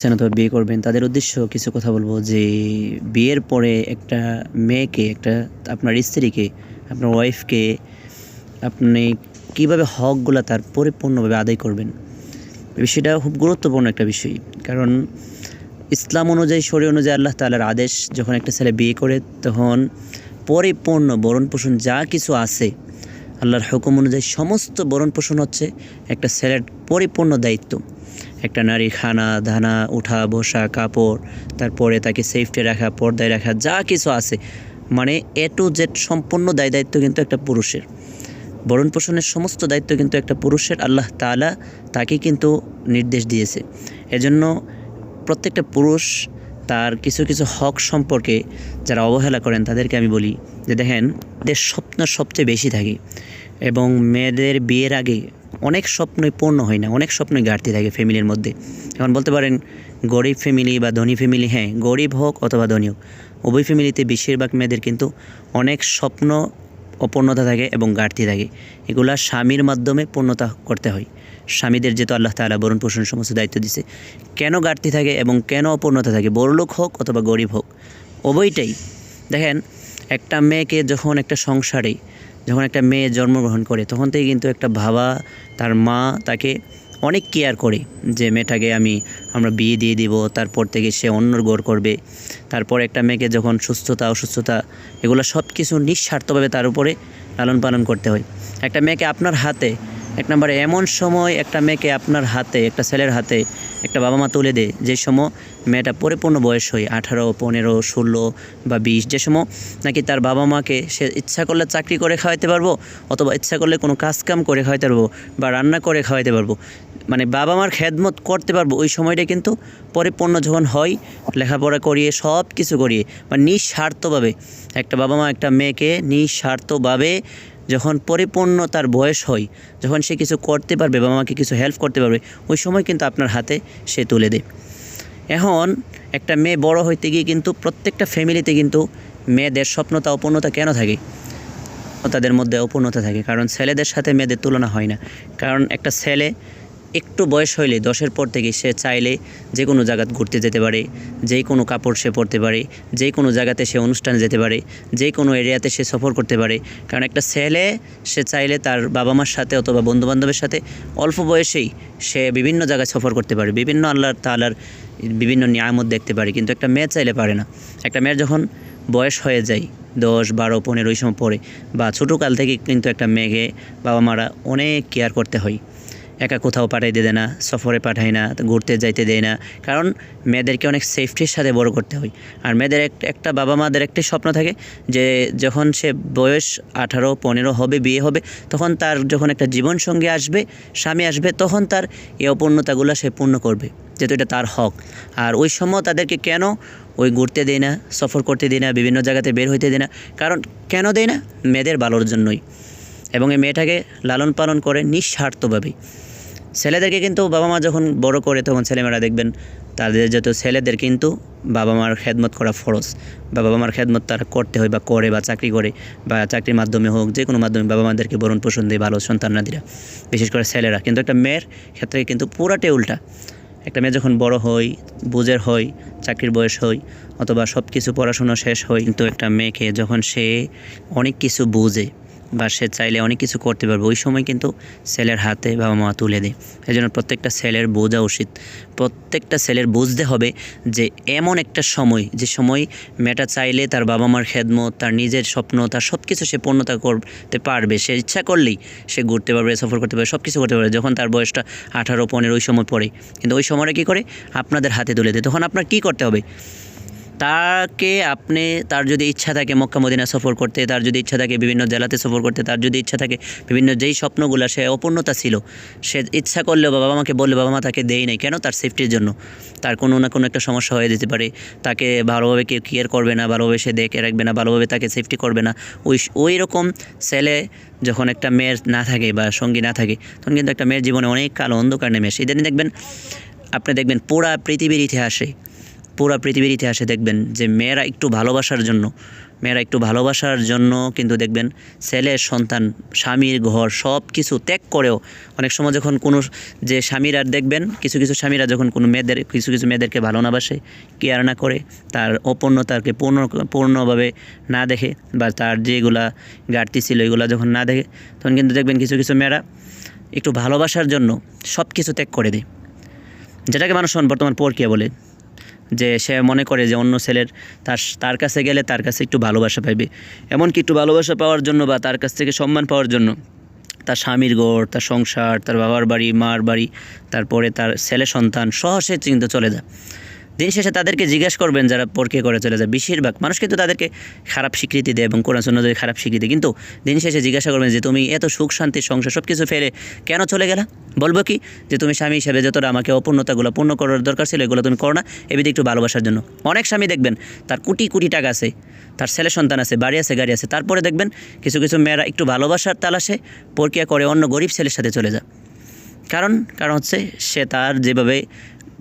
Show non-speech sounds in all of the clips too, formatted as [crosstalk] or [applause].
চান অথবা বিয়ে করবেন, তাদের উদ্দেশ্য কিছু কথা বলব যে বিয়ের পরে একটা মেয়েকে, একটা আপনার স্ত্রীকে, আপনার ওয়াইফকে আপনি কীভাবে হকগুলো তার পরিপূর্ণভাবে আদায় করবেন, বিষয়টা খুব গুরুত্বপূর্ণ একটা বিষয়। কারণ ইসলাম অনুযায়ী শরী অনুযায়ী আল্লাহ তাআলার আদেশ, যখন একটা ছেলে বিয়ে করে, তখন পরিপূর্ণ বরণ পোষণ যা কিছু আছে, আল্লাহর হুকুম অনুযায়ী সমস্ত বরণ পোষণ হচ্ছে একটা ছেলের পরিপূর্ণ দায়িত্ব। একটা নারী খানা ধানা উঠা, বসা, কাপড়, তারপরে তাকে সেফটি রাখা, পর্দায় রাখা, যা কিছু আছে। মানে এ টু জেড সম্পূর্ণ দায় দায়িত্ব কিন্তু একটা পুরুষের। বরণ পোষণের সমস্ত দায়িত্ব কিন্তু একটা পুরুষের। আল্লাহ তাআলা তাকে কিন্তু নির্দেশ দিয়েছে। এজন্য প্রত্যেকটা পুরুষ তার কিছু কিছু হক সম্পর্কে যারা অবহেলা করেন, তাদেরকে আমি বলি যে দেখেন, এদের স্বপ্ন সবচেয়ে বেশি থাকে। এবং মেয়েদের বিয়ের আগে অনেক স্বপ্নই পূর্ণ হয় না, অনেক স্বপ্নই ঘাটতি থাকে ফ্যামিলির মধ্যে। এখন বলতে পারেন, গরিব ফ্যামিলি বা ধনী ফ্যামিলি হ্যাঁ গরিব হোক অথবা ধনী হোক, উভয় ফ্যামিলিতে বেশিরভাগ মেয়েদের কিন্তু অনেক স্বপ্ন অপূর্ণতা থাকে এবং ঘাটতি থাকে। এগুলা স্বামীর মাধ্যমে পূর্ণতা করতে হয়। স্বামীদের যেহেতু আল্লাহ তাআলা বরণ পোষণ সমস্ত দায়িত্ব দিছে, কেন ঘাটতি থাকে এবং কেন অপূর্ণতা থাকে বড়লোক হোক অথবা গরিব হোক, উভয়টাই। দেখেন, একটা মেয়েকে যখন একটা সংসারে যখন একটা মেয়ে জন্মগ্রহণ করে, তখন থেকে কিন্তু একটা বাবা তার মা তাকে অনেক কেয়ার করে যে, মেয়েটাকে আমি, আমরা বিয়ে দিয়ে দিব, তারপর থেকে সে অন্যর গড় করবে। তারপর একটা মেয়েকে যখন সুস্থতা, অসুস্থতা, এগুলো সব কিছু নিঃস্বার্থভাবে তার উপরে লালন পালন করতে হয়। একটা মেয়েকে আপনার হাতে এক নম্বরে, এমন সময় একটা মেয়েকে আপনার হাতে, একটা ছেলের হাতে একটা বাবা মা তুলে দেয়, যে সময় মেয়েটা পরিপূর্ণ বয়স হয়, আঠারো, পনেরো, ষোলো বা বিশ, যে সময় নাকি তার বাবা মাকে সে ইচ্ছা করলে চাকরি করে খাওয়াইতে পারব অথবা ইচ্ছা করলে কোনো কাজকাম করে খাওয়াইতে পারব বা রান্না করে খাওয়াইতে পারব। মানে বাবা মার খেদমত করতে পারব, ওই সময়টা কিন্তু পরিপূর্ণ যখন হয়, লেখাপড়া করিয়ে সব কিছু করিয়ে বা নিঃস্বার্থভাবে একটা বাবা মা একটা মেয়েকে নিঃস্বার্থভাবে যখন পরিপূর্ণ তার বয়স হয়, যখন সে কিছু করতে পারবে বাবা আমাকে কিছু হেল্প করতে পারবে, ওই সময় কিন্তু আপনার হাতে সে তুলে দেয় এখন একটা মেয়ে বড় হইতে গিয়ে কিন্তু প্রত্যেকটা ফ্যামিলিতে কিন্তু মেয়েদের স্বপ্নতা, অপূর্ণতা কেন থাকে? তাদের মধ্যে অপূর্ণতা থাকে, কারণ ছেলেদের সাথে মেয়েদের তুলনা হয় না। কারণ একটা ছেলে একটু বয়স হইলে দশের পর থেকে সে চাইলে যে কোনো জায়গাত ঘুরতে যেতে পারে, যে কোনো কাপড় সে পরতে পারে, যে কোনো জায়গাতে সে অনুষ্ঠানে যেতে পারে, যে কোনো এরিয়াতে সে সফর করতে পারে। কারণ একটা ছেলে, সে চাইলে তার বাবা মার সাথে অথবা বন্ধুবান্ধবের সাথে অল্প বয়সেই সে বিভিন্ন জায়গায় সফর করতে পারে, বিভিন্ন আল্লাহর তালার বিভিন্ন নিয়ামত দেখতে পারে। কিন্তু একটা মেয়ে চাইলে পারে না। একটা মেয়ের যখন বয়স হয়ে যায়, দশ, বারো, পনেরো, ওই সময় পরে বা ছোটোকাল থেকে কিন্তু একটা মেয়েকে বাবা মারা অনেক কেয়ার করতে হয়। একা কোথাও পাঠাই দেয় না, সফরে পাঠায় না, ঘুরতে যাইতে দেয় না। কারণ মেয়েদেরকে অনেক সেফটির সাথে বড় করতে হয়। আর মেয়েদের এক- একটা বাবা মাদের একটি স্বপ্ন থাকে যে যখন সে বয়স আঠারো, পনেরো হবে, বিয়ে হবে, তখন তার যখন একটা জীবন জীবনসঙ্গী আসবে, স্বামী আসবে, তখন তার এই অপূর্ণতাগুলো সে পূর্ণ করবে, যেহেতু এটা তার হক। আর ওই সময় তাদেরকে কেন ওই ঘুরতে দেয় না, সফর করতে দেয় না, বিভিন্ন জায়গাতে বের হইতে দেয় না? কারণ কেন দেয় না? মেয়েদের ভালোর জন্যই। এবং এই মেয়েটাকে লালন পালন করে নিঃস্বার্থভাবে ছেলেদেরকে কিন্তু বাবা মা যখন বড় করে তখন ছেলেমেয়েরা দেখবেন তাদের যত ছেলেদের কিন্তু বাবা মার খেদমত করা ফরজ। বা বাবা মার খেদমত তারা করতে হয় বা করে বা চাকরি করে বা চাকরির মাধ্যমে হোক, যে কোনো মাধ্যমে বাবা মাদেরকে বরণ পোষণ দেয় ভালো সন্তান সন্তানাদিরা বিশেষ করে ছেলেরা। কিন্তু একটা মেয়ের ক্ষেত্রে কিন্তু পুরাটাই উল্টা। একটা মেয়ে যখন বড় হয় বুঝের হয়, চাকরির বয়স হয়, অথবা সব কিছু পড়াশোনা শেষ হয়, কিন্তু একটা মেয়েকে যখন সে অনেক কিছু বুঝে বা সে চাইলে অনেক কিছু করতে পারবে। ওই সময় কিন্তু ছেলের হাতে বাবা মা তুলে দেয়। এই জন্য প্রত্যেকটা ছেলের বোঝা উচিত। প্রত্যেকটা ছেলের বুঝতে হবে যে এমন একটা সময়, যে সময় মেয়েটা চাইলে তার বাবা মার খেদমত, তার নিজের স্বপ্ন, তার সব কিছু সে পূর্ণতা করতে পারবে। সে ইচ্ছা করলেই সে ঘুরতে পারবে, সফর করতে পারবে সব কিছু করতে পারবে, যখন তার বয়সটা আঠারো, পনেরো, ওই সময় পড়ে। কিন্তু ওই সময়টা কী করে? আপনাদের হাতে তুলে দেয়। তখন আপনার কী করতে হবে? তাকে আপনি, তার যদি ইচ্ছা থাকে মক্কা মদিনা সফর করতে, তার যদি ইচ্ছা থাকে বিভিন্ন জেলাতে সফর করতে, তার যদি ইচ্ছা থাকে বিভিন্ন যেই স্বপ্নগুলো, সে অপূর্ণতা ছিল, সে ইচ্ছা করলেও বাবা মাকে বললে, বাবা মা তাকে দেয় নাই। কেন? তার সেফটির জন্য। তার কোনো না কোনো একটা সমস্যা হয়ে যেতে পারে। তাকে ভালোভাবে কেউ কেয়ার করবে না, ভালোভাবে সে দেখে রাখবে না, ভালোভাবে তাকে সেফটি করবে না। ওই ওই রকম ছেলে যখন একটা মেয়ের না থাকে বা সঙ্গী না থাকে, তখন কিন্তু একটা মেয়ের জীবনে অনেক কালো অন্ধকার নেমে আসে। ইদানিং দেখবেন, আপনি দেখবেন পুরা পৃথিবীর ইতিহাসে পুরা পৃথিবীর ইতিহাসে দেখবেন যে মেয়েরা একটু ভালোবাসার জন্য, মেয়েরা একটু ভালোবাসার জন্য কিন্তু দেখবেন ছেলের সন্তান, স্বামীর ঘর সব কিছু ত্যাগ করেও অনেক সময় যখন কোনো যে স্বামীরা দেখবেন, কিছু কিছু স্বামীরা যখন কোনো মেয়েদের, কিছু কিছু মেয়েদেরকে ভালো না বাসে কেয়ার না করে, তার অপূর্ণতাকে পূর্ণ, পূর্ণভাবে না দেখে বা তার যেগুলা ঘাটতি ছিল এগুলো যখন না দেখে, তখন কিন্তু দেখবেন কিছু কিছু মেয়েরা একটু ভালোবাসার জন্য সব কিছু ত্যাগ করে দেয়। যেটাকে মানুষ বর্তমান পরকিয়া বলে। যে সে মনে করে যে অন্য ছেলের তার তার কাছে গেলে তার কাছে একটু ভালোবাসা পাইবে। এমনকি একটু ভালোবাসা পাওয়ার জন্য বা তার কাছ থেকে সম্মান পাওয়ার জন্য তার স্বামীর ঘর তার সংসার, তার বাবার বাড়ি, মার বাড়ি, তারপরে তার ছেলে সন্তান সহসে চিন্তা চলে যায়। দিন শেষে তাদেরকে জিজ্ঞেস করবেন যারা পরকে করে চলে যায়। বেশিরভাগ মানুষ কিন্তু তাদেরকে খারাপ স্বীকৃতি দেয় এবং কোরআন সুন্নতের খারাপ স্বীকৃতি কিন্তু দিন শেষে জিজ্ঞাসা করবেন যে, তুমি এত সুখ, শান্তি, সংসার সব কিছু ফেলে কেন চলে গেলা? বলব কি, যে, তুমি স্বামী হিসেবে যতটা আমাকে অপূর্ণতাগুলো পূর্ণ করার দরকার ছিল, এগুলো তুমি করো না। এবিধে একটু ভালোবাসার জন্য। অনেক স্বামী দেখবেন, তার কোটি কোটি টাকা আছে, তার ছেলে সন্তান আছে, বাড়ি আছে, গাড়ি আছে। তারপরে দেখবেন কিছু কিছু মেয়েরা একটু ভালোবাসার তালাশে প্রক্রিয়া করে অন্য গরিব ছেলের সাথে চলে যায়। কারণ কারণ হচ্ছে সে তার যেভাবে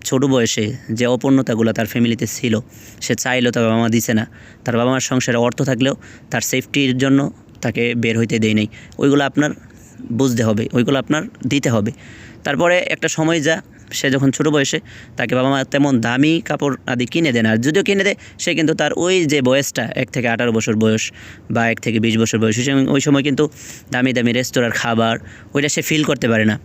ছোট বয়সে যে অপূর্ণতাগুলো তার ফ্যামিলিতে ছিল, সে চাইলেও তার বাবা মা দিছে না। তার বাবা মার সংসারে অর্থ থাকলেও তার সেফটির জন্য তাকে বের হইতে দেয় নেই। ওইগুলো আপনার বুঝতে হবে, ওইগুলো আপনার দিতে হবে। তারপরে একটা সময় যা, সে যখন ছোটো বয়সে তাকে বাবা মা তেমন দামি কাপড় আদি কিনে দেন আর যদিও কিনে দেয়, সে কিন্তু তার ওই যে বয়সটা, এক থেকে আঠারো বছর বয়স বা এক থেকে বিশ বছর বয়স ওই সময়- কিন্তু দামি দামি রেস্তোরাঁর খাবার, ওইটা সে ফিল করতে পারে না।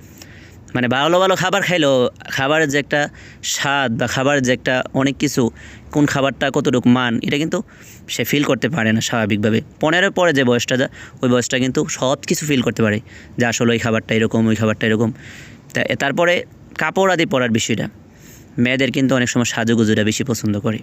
মানে ভালো ভালো খাবার খাইলেও খাবারের যে একটা স্বাদ বা খাবার যে একটা অনেক কিছু, কোন খাবারটা কতটুকু মান, এটা কিন্তু সে ফিল করতে পারে না স্বাভাবিকভাবে। পনেরোর পরে যে বয়সটা যা, ওই বয়সটা কিন্তু সব কিছু ফিল করতে পারে যে আসলে ওই খাবারটা এরকম, ওই খাবারটা এরকম। তা- তারপরে কাপড় আদি পরার বিষয়টা। মেয়েদের কিন্তু অনেক সময় সাজুগুজুটা বেশি পছন্দ করে।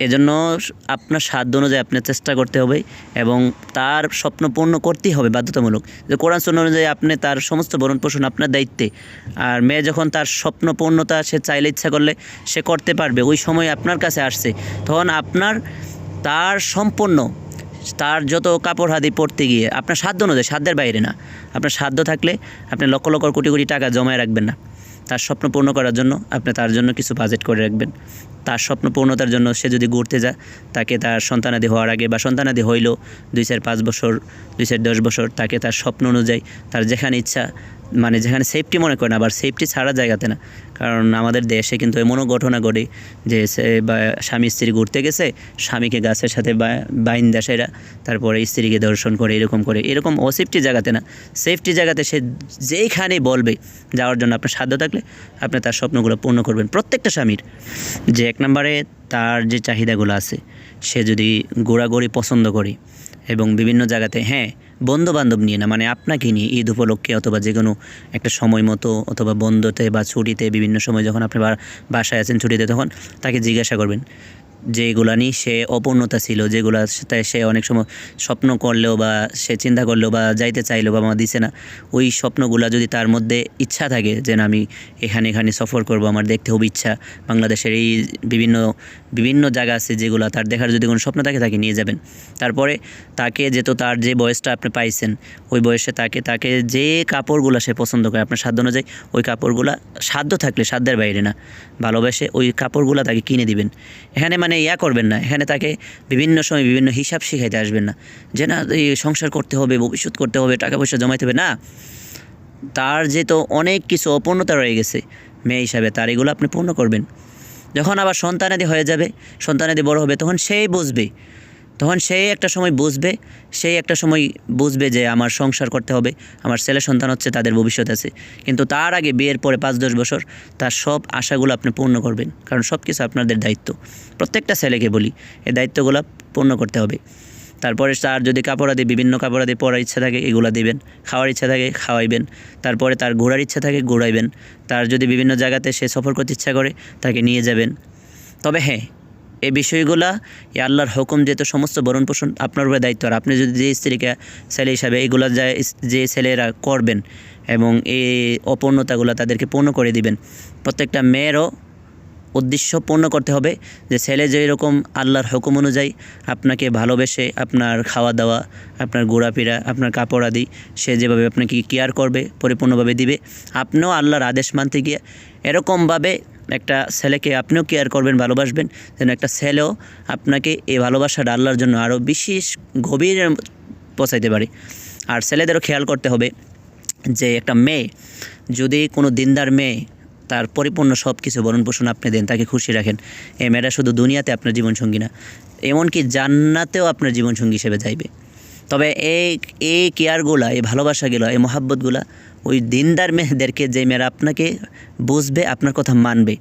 এজন্য আপনার সাধ্য অনুযায়ী আপনার চেষ্টা করতে হবে এবং তার স্বপ্ন পূর্ণ করতেই হবে বাধ্যতামূলক। যে কোরআন সুন্নাহ অনুযায়ী আপনি তার সমস্ত ভরণ পোষণ আপনার দায়িত্বে। আর মেয়ে যখন তার স্বপ্ন পূর্ণতা সে চাইলে ইচ্ছা করলে সে করতে পারবে, ওই সময় আপনার কাছে আসছে। তখন আপনার তার সম্পূর্ণ, তার যত কাপড় হাদি পড়তে গিয়ে, আপনার সাধ্য অনুযায়ী, সাধ্যের বাইরে না। আপনার সাধ্য থাকলে আপনি লক্ষ লক্ষ কোটি কোটি টাকা জমায় রাখবেন না। তার স্বপ্ন পূর্ণ করার জন্য আপনি তার জন্য কিছু বাজেট করে রাখবেন। তার স্বপ্ন পূর্ণতার জন্য সে যদি ঘুরতে যায়, তাকে তার সন্তানাদি হওয়ার আগে বা সন্তানাদি হইলেও দুই চার পাঁচ বছর, দুই চার দশ বছর, তাকে তার স্বপ্ন অনুযায়ী তার যেখানে ইচ্ছা মানে যেখানে সেফটি মনে করেন আবার সেফটি ছাড়া জায়গাতে না। কারণ আমাদের দেশে কিন্তু এমনও ঘটনা ঘটে যে সে বা স্বামী স্ত্রী ঘুরতে গেছে, স্বামীকে গাছের সাথে বাইন দেশেরা তারপরে স্ত্রীকে দর্শন করে, এরকম করে, এরকম অসেফটি জায়গাতে না। সেফটি জায়গাতে সে যেইখানে বলবে, যাওয়ার জন্য আপনার সাধ্য থাকলে আপনি তার স্বপ্নগুলো পূর্ণ করবেন। প্রত্যেকটা স্বামীর যে এক নম্বরে তার যে চাহিদাগুলো আছে, সে যদি গোড়াগড়ি পছন্দ করে এবং বিভিন্ন জায়গাতে হ্যাঁ বন্ধু বান্ধব নিয়ে না মানে আপনাকে নিয়ে ঈদ উপলক্ষে অথবা যে কোনো একটা সময় মতো অথবা বন্ধতে বা ছুটিতে বিভিন্ন সময় যখন আপনি বাসায় আছেন ছুটিতে, তখন তাকে জিজ্ঞাসা করবেন যেগুলা নিয়ে সে অপূর্ণতা ছিল যেগুলা সে অনেক সময় স্বপ্ন করলেও বা সে চিন্তা করলেও বা যাইতে চাইলেও বা আমার দিছে না, ওই স্বপ্নগুলা যদি তার মধ্যে ইচ্ছা থাকে যে না, আমি এখানে এখানে সফর করব, আমার দেখতে খুব ইচ্ছা। বাংলাদেশের এই বিভিন্ন বিভিন্ন জায়গা আছে যেগুলো তার দেখার যদি কোনো স্বপ্ন থাকে, তাকে নিয়ে যাবেন। তারপরে তাকে যেহেতু তার যে বয়সটা আপনি পাইছেন, ওই বয়সে তাকে তাকে যে কাপড়গুলো সে পছন্দ করে, আপনার সাধ্য অনুযায়ী ওই কাপড়গুলা সাধ্য থাকলে, সাধ্যের বাইরে না, ভালোবেসে ওই কাপড়গুলো তাকে কিনে দিবেন। এখানে মানে ইয়া করবেন না। এখানে তাকে বিভিন্ন সময় বিভিন্ন হিসাব শিখাইতে আসবেন না। যে না সংসার করতে হবে, ভবিষ্যৎ করতে হবে টাকা পয়সা জমাইতে হবে। না, তার যে তো অনেক কিছু অপূর্ণতা রয়ে গেছে মেয়ে হিসাবে, তার এগুলো আপনি পূর্ণ করবেন। যখন আবার সন্তানাদি হয়ে যাবে, সন্তানাদি বড় হবে, তখন সেই বুঝবে তখন সেই একটা সময় বুঝবে সেই একটা সময় বুঝবে যে আমার সংসার করতে হবে, আমার ছেলে সন্তান হচ্ছে, তাদের ভবিষ্যৎ আছে। কিন্তু তার আগে বিয়ের পরে পাঁচ দশ বছর তার সব আশাগুলো আপনি পূর্ণ করবেন, কারণ সব কিছু আপনাদের দায়িত্ব। প্রত্যেকটা ছেলেকে বলি, এই দায়িত্বগুলো পূর্ণ করতে হবে। তারপরে তার যদি কাপড় আদি বিভিন্ন কাপড় আদি পরার ইচ্ছা থাকে, এগুলো দিবেন, খাওয়ার ইচ্ছা থাকে, খাওয়াইবেন। তারপরে তার ঘোরার ইচ্ছা থাকে, ঘোরাইবেন। তার যদি বিভিন্ন জায়গাতে সে সফর করতে ইচ্ছা করে, তাকে নিয়ে যাবেন। তবে হ্যাঁ এই বিষয়গুলা, এই আল্লাহর হুকুম যেহেতু সমস্ত ভরণ পোষণ আপনার উপরে দায়িত্ব। আর আপনি যদি যে স্ত্রীকে, ছেলে হিসাবে এইগুলা যা, যে ছেলেরা করবেন এবং এই অপূর্ণতাগুলো তাদেরকে পূর্ণ করে দিবেন, প্রত্যেকটা মেয়েরও উদ্দেশ্য পূর্ণ করতে হবে যে ছেলে যেই রকম আল্লাহর হুকুম অনুযায়ী আপনাকে ভালোবেসে আপনার খাওয়া দাওয়া আপনার ঘোরাফেরা, আপনার কাপড় আদি সে যেভাবে আপনাকে কেয়ার করবে, পরিপূর্ণভাবে দিবে। আপনিও আল্লাহর আদেশ মানতে গিয়ে এরকমভাবে একটা ছেলেকে আপনিও কেয়ার করবেন, ভালোবাসবেন। যেন একটা ছেলেও আপনাকে এই ভালোবাসাটা আল্লাহর জন্য আরও বিশেষ গভীর পৌঁছাইতে পারে। আর ছেলেদেরও খেয়াল করতে হবে যে একটা মেয়ে, যদি কোনো দিনদার মেয়ে তার পরিপূর্ণ সব কিছু ভরণ পোষণ আপনি দেন, তাকে খুশি রাখেন। এই মেয়েটা শুধু দুনিয়াতে আপনার জীবনসঙ্গী না, এমনকি জান্নাতেও আপনার জীবনসঙ্গী হিসেবে যাইবে। তবে এই এই কেয়ারগুলা, এই ভালোবাসাগুলো, এই মহাব্বতগুলা ওই দিনদার মেয়েদেরকে যে মেয়েরা আপনাকে বুঝবে, আপনার কথা মানবে।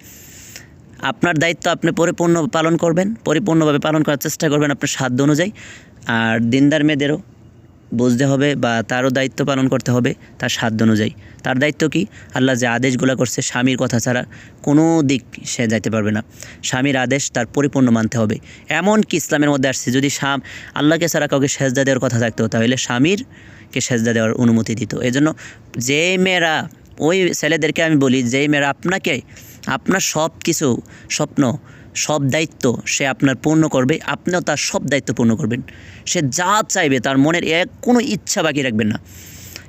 আপনার দায়িত্ব আপনি পরিপূর্ণ পালন করবেন, পরিপূর্ণভাবে পালন করার চেষ্টা করবেন আপনার সাধ্য অনুযায়ী। আর দিনদার মেয়েদেরও বুঝতে হবে বা তারও দায়িত্ব পালন করতে হবে তার সাধ্য অনুযায়ী। তার দায়িত্ব কি? আল্লাহ যে আদেশগুলো করছে স্বামীর কথা ছাড়া কোনো দিক সে যাইতে পারবে না। স্বামীর আদেশ তার পরিপূর্ণ মানতে হবে। এমন কি ইসলামের মধ্যে আসছে, যদি স্বাম আল্লাহকে ছাড়া কাউকে সেজদা দেওয়ার কথা থাকতো, তাহলে স্বামীরকে সেজদা দেওয়ার অনুমতি দিত। এজন্য যে মেয়েরা, ওই ছেলেদেরকে আমি বলি যেই মেয়েরা আপনাকে, আপনার সব কিছু স্বপ্ন সব দায়িত্ব সে আপনার পূর্ণ করবে, আপনিও তার সব দায়িত্ব পূর্ণ করবেন। সে যা চাইবে তার মনের এক কোনো ইচ্ছা বাকি রাখবেন না।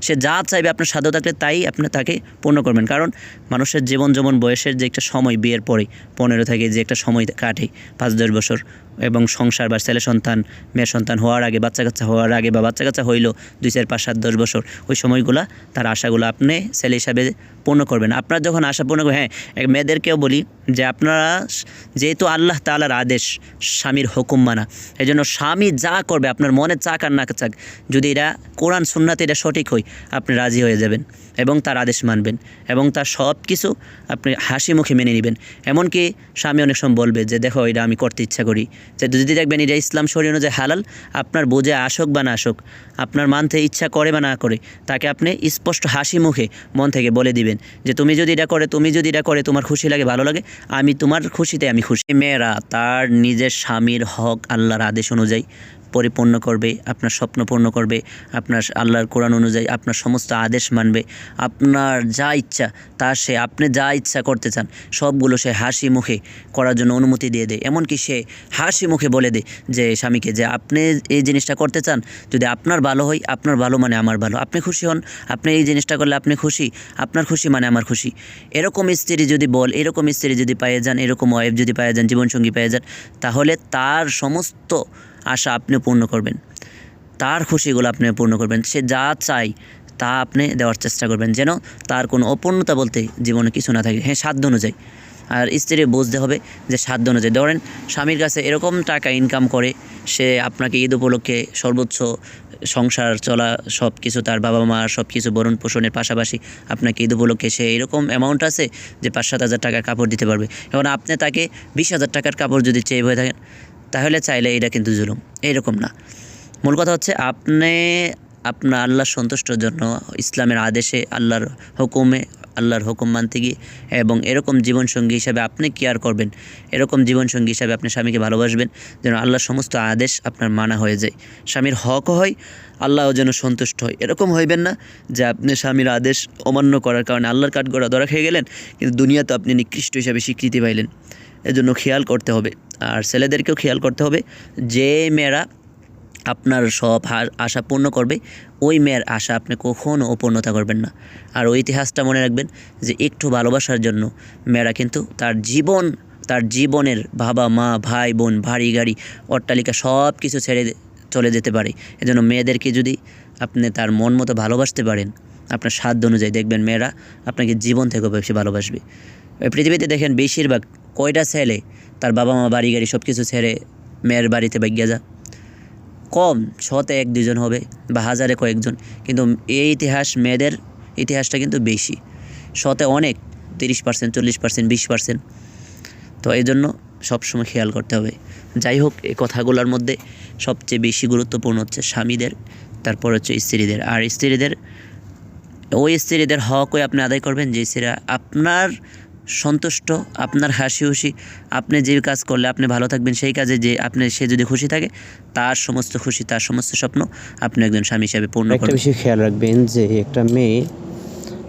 সে যা চাইবে আপনার সাধ্য থাকলে তাই আপনি তাকে পূর্ণ করবেন। কারণ মানুষের জীবন যেমন বয়সের যে একটা সময়, বিয়ের পরে, পনেরো থেকে যে একটা সময় কাটে, পাঁচ দশ বছর এবং সংসার বা ছেলে সন্তান, মেয়ে সন্তান হওয়ার আগে, বাচ্চা কাচ্চা হওয়ার আগে বা বাচ্চা কাচ্চা হইল দুই, চার, পাঁচ, সাত, দশ বছর, ওই সময়গুলো তার আশাগুলো আপনি ছেলে হিসাবে পূর্ণ করবেন। আপনার যখন আশা পূর্ণ করবেন হ্যাঁ মেয়েদেরকেও বলি যে আপনারা যেহেতু আল্লাহ তালার আদেশ, স্বামীর হুকুম মানা এই জন্য স্বামী যা করবে, আপনার মনে চাক আর না চাক, যদি এটা কোরআন, সুন্নাতে এটা সঠিক হয়, আপনি রাজি হয়ে যাবেন। এবং তার আদেশ মানবেন এবং তার সব কিছু আপনি হাসি মুখে মেনে নেবেন। এমনকি স্বামী অনেক সময় বলবে যে, দেখো, এটা আমি করতে ইচ্ছা করি। যে, যদি দেখবেন এটা ইসলাম শরীর অনুযায়ী হালাল, আপনার বোঝে আসক বা না আসক, আপনার মানতে ইচ্ছা করে বা না করে, তাকে আপনি স্পষ্ট হাসি মুখে মন থেকে বলে দিবেন যে, তুমি যদি এটা করে, তুমি যদি এটা করে, তোমার খুশি লাগে, ভালো লাগে, আমি তোমার খুশিতে আমি খুশি। মেয়েরা তার নিজের স্বামীর হক আল্লাহর আদেশ অনুযায়ী পরিপূর্ণ করবে, আপনার স্বপ্ন পূর্ণ করবে, আপনার আল্লাহর কোরআন অনুযায়ী আপনার সমস্ত আদেশ মানবে, আপনার যা ইচ্ছা তা সে, আপনি যা ইচ্ছা করতে চান, সবগুলো সে হাসি মুখে করার জন্য অনুমতি দিয়ে দেয়। এমনকি সে হাসি মুখে বলে দেয় যে, স্বামীকে, যে আপনি এই জিনিসটা করতে চান, যদি আপনার ভালো হয়, আপনার ভালো মানে আমার ভালো। আপনি খুশি হন, আপনি এই জিনিসটা করলে আপনি খুশি, আপনার খুশি মানে আমার খুশি। এরকম স্ত্রী যদি বল, এরকম স্ত্রী যদি পেয়ে যান, এরকম ওয়াইফ যদি পেয়ে যান, জীবনসঙ্গী পেয়ে যান, তাহলে তার সমস্ত আশা আপনি পূর্ণ করবেন। তার খুশিগুলো আপনি পূর্ণ করবেন। সে যা চাই তা আপনি দেওয়ার চেষ্টা করবেন যেন তার কোনো অপূর্ণতা বলতে জীবনে কিছু না থাকে। হ্যাঁ সাধ্য অনুযায়ী। আর স্ত্রী বুঝতে হবে যে সাধ্য অনুযায়ী। ধরেন, স্বামীর কাছে এরকম টাকা ইনকাম করে, সে আপনাকে ঈদ উপলক্ষে সর্বোচ্চ সংসার চলা সব কিছু তার বাবা মা সব কিছু বরণ পোষণের পাশাপাশি আপনাকে ঈদ উপলক্ষে সে এরকম অ্যামাউন্ট আছে যে পাঁচ সাত হাজার টাকার কাপড় দিতে পারবে। এবং আপনি তাকে বিশ হাজার টাকার কাপড় যদি চেয়ে হয়ে থাকেন তাহলে চাইলে এটা কিন্তু জুলুম। এইরকম না। মূল কথা হচ্ছে আপনি আপনার আল্লাহর সন্তুষ্টর জন্য ইসলামের আদেশে আল্লাহর হুকুমে, আল্লাহর হুকুম মানতে গিয়ে এবং এরকম জীবনসঙ্গী হিসাবে আপনি কেয়ার করবেন? এরকম জীবনসঙ্গী হিসাবে আপনি স্বামীকে ভালোবাসবেন যেন আল্লাহর সমস্ত আদেশ আপনার মানা হয়ে যায়। স্বামীর হকও হয় আল্লাহও যেন সন্তুষ্ট হয়। এরকম হইবেন না যে আপনি স্বামীর আদেশ অমান্য করার কারণে আল্লাহর কাঠ গড়া ধরা খেয়ে গেলেন, কিন্তু দুনিয়াতে আপনি নিকৃষ্ট হিসাবে স্বীকৃতি পাইলেন। এজন্য খেয়াল করতে হবে। আর ছেলেদেরকেও খেয়াল করতে হবে যে মেয়েরা আপনার সব আশা পূর্ণ করবে, ওই মেয়ের আশা আপনি কখনও অপূর্ণতা করবেন না। আর ওই ইতিহাসটা মনে রাখবেন যে একটু ভালোবাসার জন্য মেয়েরা কিন্তু তার জীবন, তার জীবনের বাবা, মা, ভাই, বোন ভারী গাড়ি, অট্টালিকা সব কিছু ছেড়ে চলে যেতে পারে। এজন্য মেয়েদেরকে যদি আপনি তার মন মতো ভালোবাসতে পারেন, আপনার সাধ্য অনুযায়ী দেখবেন মেয়েরা আপনাকে জীবন থেকেও বেশি ভালোবাসবে। পৃথিবীতে দেখেন বেশিরভাগ কয়টা ছেলে? তার বাবা মা বাড়ি গাড়ি সব কিছু ছেড়ে মেয়ের বাড়িতে বাইজ্ঞা যা। কম শতে এক দুজন হবে বা হাজারে কয়েকজন। কিন্তু এই ইতিহাস মেয়েদের ইতিহাসটা কিন্তু বেশি। শতে অনেক, তিরিশ পার্সেন্ট, চল্লিশ পার্সেন্ট, বিশ পার্সেন্ট। তো এই জন্য সবসময় খেয়াল করতে হবে। যাই হোক, এই কথাগুলোর মধ্যে সবচেয়ে বেশি গুরুত্বপূর্ণ হচ্ছে স্বামীদের, তারপর হচ্ছে স্ত্রীদের। আর স্ত্রীদের, ওই স্ত্রীদের হকই আপনি আদায় করবেন যে স্ত্রীরা আপনার সন্তুষ্ট আপনার হাসি খুশি আপনি যে কাজ করলে আপনি ভালো থাকবেন সেই কাজে যে আপনি সে যদি খুশি থাকে তার সমস্ত খুশি তার সমস্ত স্বপ্ন আপনি একজন স্বামী হিসাবে পূর্ণ একটা বিষয় খেয়াল রাখবেন যে একটা মেয়ে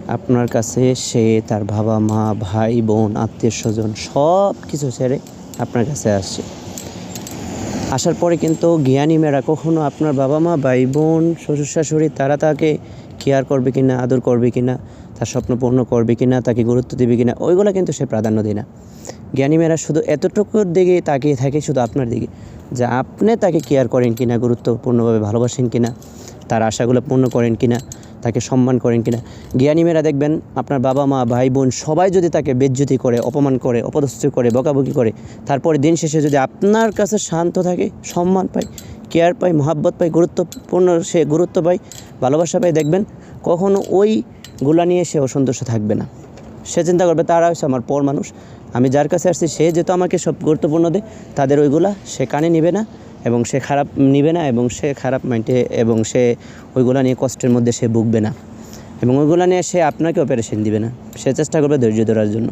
আপনার কাছে সে তার বাবা মা ভাই বোন আত্মীয় স্বজন সব কিছু ছেড়ে আপনার কাছে আসছে। আসার পরে কিন্তু জ্ঞানী মেয়েরা কখনো আপনার বাবা মা ভাই বোন শ্বশুর শাশুড়ি তারা তাকে কেয়ার করবে কিনা আদর করবে কিনা তার স্বপ্ন পূর্ণ করবে কি না তাকে গুরুত্ব দেবে কি না ওইগুলো কিন্তু সে প্রাধান্য দেয় না। জ্ঞানী মেয়েরা শুধু এতটুকুর দিকে তাকিয়ে থাকে, শুধু আপনার দিকে, যে আপনি তাকে কেয়ার করেন কি না গুরুত্বপূর্ণভাবে ভালোবাসেন কি না তার আশাগুলো পূর্ণ করেন কি না তাকে সম্মান করেন কিনা। জ্ঞানী মেয়েরা দেখবেন, আপনার বাবা মা, ভাই বোন সবাই যদি তাকে বেজ্জতি করে, অপমান করে, অপদস্থ করে, বকাবকি করে, তারপরে দিন শেষে যদি আপনার কাছে শান্ত থাকে, সম্মান পায় কেয়ার পায়, মহাব্বত পায়, গুরুত্বপূর্ণ সে গুরুত্ব পায়, ভালোবাসা পায়, দেখবেন কখনো ওইগুলা নিয়ে সে অসন্তুষ্ট থাকবে না। সে চিন্তা করবে, তারা হচ্ছে আমার পর মানুষ। আমি যার কাছে আসছি, সে যেহেতু আমাকে সব গুরুত্বপূর্ণ দেয়, তাদের ওইগুলা সে কানে নিবে না এবং সে খারাপ নিবে না এবং সে খারাপ মাইন্ডে এবং সে ওইগুলা নিয়ে কষ্টের মধ্যে সে ভুগবে না। এবং ওইগুলা নিয়ে সে আপনাকে অপারেশন দিবে না। সে চেষ্টা করবে ধৈর্য ধরার জন্য।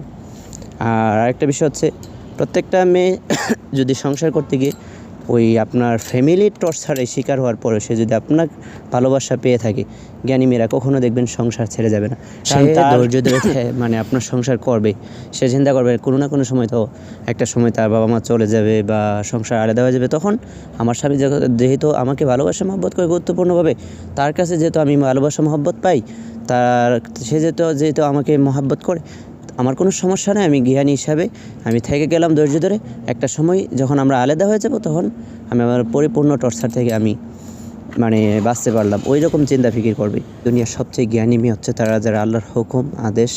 আর আরেকটা বিষয় হচ্ছে, প্রত্যেকটা মেয়ে [coughs] যদি সংসার করতে গিয়ে ওই আপনার ফ্যামিলির টর্চারের শিকার হওয়ার পরে সে যদি আপনার ভালোবাসা পেয়ে থাকে জ্ঞানী মেয়েরা কখনো দেখবেন সংসার ছেড়ে যাবে না। সে ধৈর্য ধরে [laughs] মানে আপনার সংসার করবে সে চিন্তা করবে কোনো না কোনো সময় তো একটা সময় তার বাবা মা চলে যাবে বা সংসার আলাদা হয়ে যাবে তখন আমার স্বামী যেহেতু আমাকে ভালোবাসা মহব্বত করে গুরুত্বপূর্ণভাবে তার কাছে যেহেতু আমি ভালোবাসা মহব্বত পাই তার সে যেহেতু যেহেতু আমাকে মহাব্বত করে আমার কোনো সমস্যা নেই, আমি জ্ঞানী হিসাবে আমি থেকে গেলাম ধৈর্য ধরে। একটা সময় যখন আমরা আলাদা হয়ে যাব তখন আমি আমার পরিপূর্ণ টর্চার থেকে আমি মানে বাঁচতে পারলাম। ওই রকম চিন্তা ফিকির করবে। দুনিয়ার সবচেয়ে জ্ঞানী মেয়ে হচ্ছে তারা যারা আল্লাহর হুকুম, আদেশ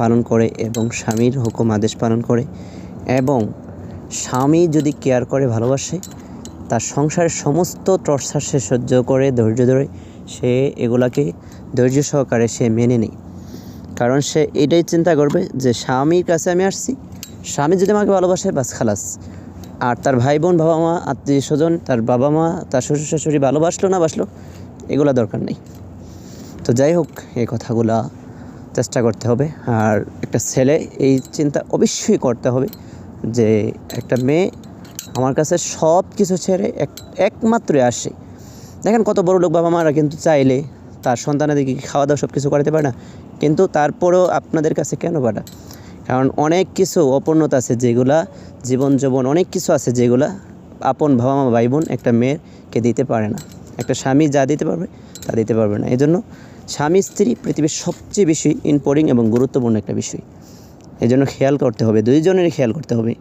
পালন করে এবং স্বামীর হুকুম, আদেশ পালন করে এবং স্বামী যদি কেয়ার করে, ভালোবাসে, তার সংসারের সমস্ত টর্চার সে সহ্য করে, ধৈর্য ধরে সে এগুলাকে ধৈর্য সহকারে সে মেনে নেয়। কারণ সে এটাই চিন্তা করবে যে স্বামীর কাছে আমি আসছি, স্বামী যদি আমাকে ভালোবাসে, বাস খালাস। আর তার ভাই বোন বাবা মা আত্মীয় স্বজন তার বাবা মা তার শ্বশুর শাশুড়ি ভালোবাসলো, না বাসলো, এগুলো দরকার নেই। তো যাই হোক এই কথাগুলা চেষ্টা করতে হবে। আর একটা ছেলে, এই চিন্তা অবশ্যই করতে হবে যে একটা মেয়ে আমার কাছে সব কিছু ছেড়ে এক, একমাত্রই আসে। দেখেন কত বড় লোক বাবা মারা কিন্তু চাইলে তার সন্তানাদেরকে খাওয়া দাওয়া সব কিছু করাতে পারে না। কিন্তু তারপরেও আপনাদের কাছে কেন পাঠা কারণ অনেক কিছু অপূর্ণতা আছে যেগুলা জীবন যৌবন অনেক কিছু আছে যেগুলা আপন বাবা মা ভাই বোন একটা মেয়েরকে দিতে পারে না। একটা স্বামী যা দিতে পারবে, তা দিতে পারবে না। এই জন্য স্বামী, স্ত্রী পৃথিবীর সবচেয়ে বেশি ইম্পর্টেন্ট এবং গুরুত্বপূর্ণ একটা বিষয়। এই জন্য খেয়াল করতে হবে, দুইজনেরই খেয়াল করতে হবে।